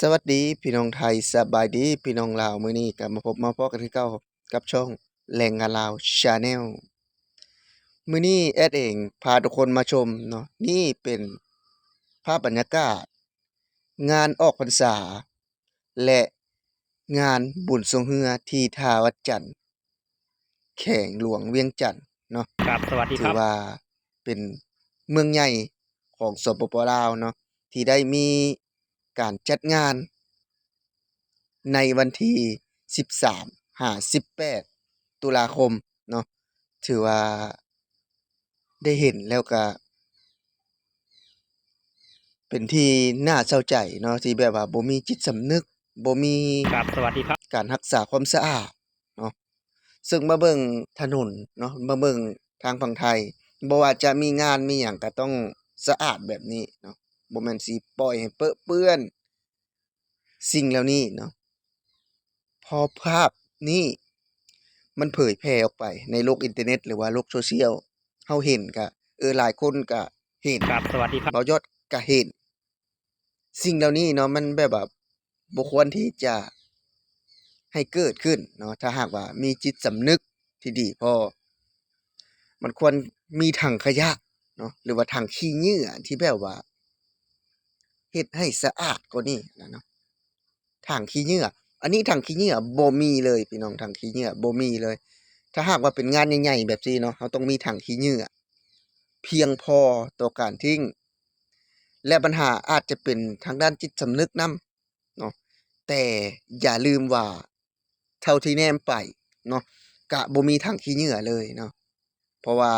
สวัสดีพี่น้องไทยสบายดีพี่น้องลาวมื้อนี้ก็มาพบมาพบกันคือเก่ากับช่องแรงงานลาว Channel มื้อนี้แอดเองพาทุกคนมาชมเนาะนี่เป็นภาพบรรยากาศ งานออกพรรษา และงานบุญทรงเฮือที่ท่าวัดจันทร์แขวงหลวงเวียงจันทน์เนาะครับสวัสดีถืครัอบว่าเป็นเมืองใหญ่ของสปปลาวเนาะที่ได้มี การจัดงาน ในวันที่ 13หา18 ตุลาคมเนาะถือว่าได้เห็นแล้วก็ เป็นที่น่าเศร้าใจเนาะที่แบบว่าบ่มีจิตสำนึกบ่มีครับสวัสดีครับ การรักษาความสะอาดเนาะซึ่งมาเบิ่งถนนเนาะมาเบิ่งทางฝั่งไทยบ่ว่าจะมีงานมีหยังก็ต้องสะอาดแบบนี้เนาะ บ่แม่นสิปล่อยให้เปรอะเปื้อน สิ่งเหล่านี้เนาะพอภาพนี้มันเผยแพร่ออกไปในโลกอินเทอร์เน็ต หรือว่าโลกโซเชียลเฮาเห็นก็เออหลายคนก็เห็นครับสวัสดีครับเบายอดก็เห็น สิ่งเหล่านี้เนาะมันแบบว่าบ่ควรที่จะให้เกิดขึ้นเนาะถ้าหากว่ามีจิตสำนึกที่ดีพอ มันควรมีถังขยะเนาะหรือว่าถังขี้เหงื่อที่แบบว่า เฮ็ดให้สะอาดกว่านี้นะเนาะถังขี้เหงื่ออันนี้ถังขี้เหงื่อบ่มีเลยพี่น้องถังขี้เหงื่อบ่มีเลย ถ้าหากว่าเป็นงานใหญ่ๆแบบนี้เนาะเราต้องมีถังขี้เหงื่อเพียงพอต่อการทิ้ง และปัญหาอาจจะเป็นทางด้านจิตสำนึกนำเนาะแต่อย่าลืมว่าเท่าที่แนมไปเนาะกะบ่มีถังขี้เหงื่อเลยเนาะเพราะว่า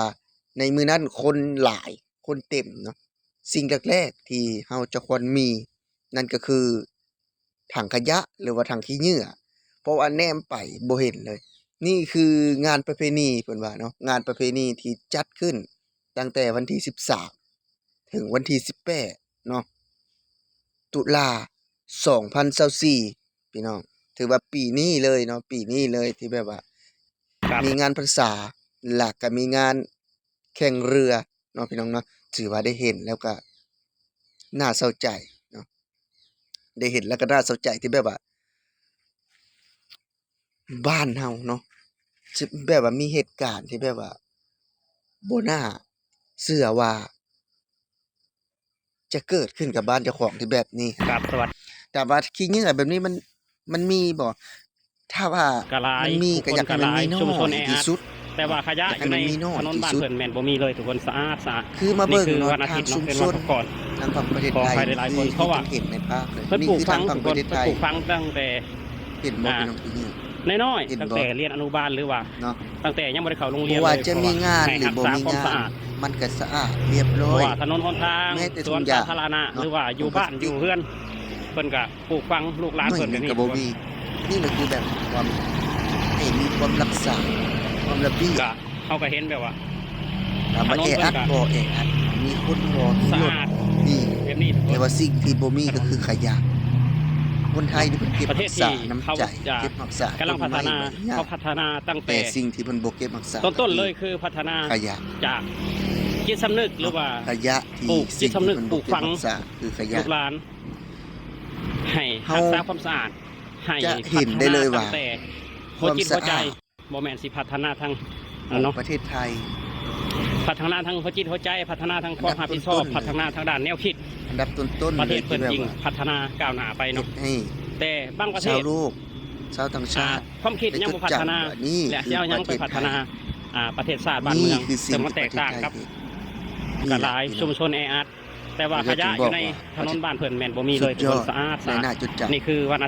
ในมือนั้นคนหลายคนเต็มเนาะ สิ่งแรกๆที่เราจะควรมี นั่นก็คือ ถังขยะหรือว่าถังขี้เหงื่อเพราะว่าแนมไปบ่เห็นเลย นี่คืองานประเพณีเพิ่นว่าเนาะงานประเพณีที่จัดขึ้น ตั้งแต่วันที่ 13 ถึงวันที่ 18เนาะตุลา2024พี่น้องถือว่าปีนี้เลยเนาะปีนี้เลยที่แบบว่าครับมีงานพรรษาหลักก็มีงานแข่งเรือ เนาะพี่น้องเนาะถือว่าได้เห็นแล้วก็น่าเศร้าใจเนาะได้เห็นแล้วก็น่าเศร้าใจที่แบบว่าบ้านเฮาเนาะสิแบบว่ามีเหตุการณ์ที่แบบว่าบ่น่าเชื่อว่า จะเกิดขึ้นกับบ้านเจ้าของที่แบบนี้ครับสวัสดีแต่ว่าขี้เหงื่อแบบนี้มันมันมีบ่ถ้าว่ากะหลายมันมีก็อยากให้มันมีน้ชุมชนอแอยอัดที่สุด แต่ว่าขยะอยากให้อยู่ในมันมีน้อยถนนที่บ้านสุดเพิ่นแม่นบ่มีเลยทุกคนสะอาดสะอาดคือมาเบิ่งนี่คือเนาะวันอาทาทิงตย์ชุเนาะมเป็นชวันนพักผ่อนทางฝั่งประเทศขอไทยอภัยหลายๆคนเพราะว่าที่เห็นในภาพเลยเพิ่นปนี่ลูกคือฝัทางงฝั่ทุงกปคระนเทศไทยปลูกฝังตั้งแต่เห็นบ่อ่าพี่น้องที่นี่น้อยเห็นๆตั้งบ่แต่เรียนอนุบาลหรือว่าเนาะตั้งแต่ยังบ่ได้เข้าโรงเรียบ่นว่าเลยจะมีงานให้หรือบ่รักษมีความงาสะอานดมันก็สะอาดเรียบเพร้อราะยว่าถนนหนทางแม้แต่สวนทุกอย่าสางธารณะเนาะหรือว่าอยู่บ้านปกติอยู่เฮือนเพิ่นก็ปลูกฝังลูกหลานหน่วยเพิ่นหก็นึ่งมีก็บ่มีนี่แหละคือแบบความให้มีความรักษา ความระเบียบก็เขาก็เห็นแบบว่าถามว่าถนนแออัดเพิ่นก็บ่แออัดมีคนบ่มีสะรถอาดนี่แบบนี้ทุกคแต่น ว่าสิ่งที่บ่มีก็คือขยะคนไทยนี่เพิ่นเก็บประเทรัศกที่ษาน้ำเขาใจจะ เก็บรักษากำลังพัฒนาต้นไม้ไว้ยาเขาพัฒนาตั้งแต่แต่สิ่งที่เพิ่นบ่เก็บรักษาต้นๆเลยคือพัฒนาขยะ จากจิตสำนึกหรือว่า ขยะที่ปลูกจิตสำนึกสิ่งปลูที่กเพิ่นฝังบ่เก็บรักษาคือขยะ ลูกหลาน ให้เฮารักษาความสะอาดให้จะเห็นได้เลยว่า พัฒนตั้งแต่คหัววามจิตสะหัวใจอาด บ่แม่นสิพัฒนาทางของเนาะประเทศไทย พัฒนาทางหัวจิตหัวใจ พัฒนาทางความอันดัรับบผิดชอบต้นๆพัฒนาทางด้านแนวคิด อันดับต้นๆประเทศลยเพิ่นที่จริงแบบว่าพัฒนาก้าวหน้าไปเฮ็เนาะดให้แต่บางประเทชาวศโลกชาวต่างอ่าชาติความคิดยังบ่พัฒนาได้จดจำว่านี่และคือจะเอายังไปประเทศพัฒนาไทยอ่าประเทศชาติบ้านเมืองคือสิ่ซึ่งงมันแตกต่างกับที่กระลายประเทศไทชุมชนแออัดแต่ว่าขแล้วก็ยะถึงอบอยู่กในว่าถนนบ้านเพิ่นแม่นบ่มีสุเลยดทุกยคอนดสะอาดและสะอาดน่าจดจำนี่คือวันอาทิตย์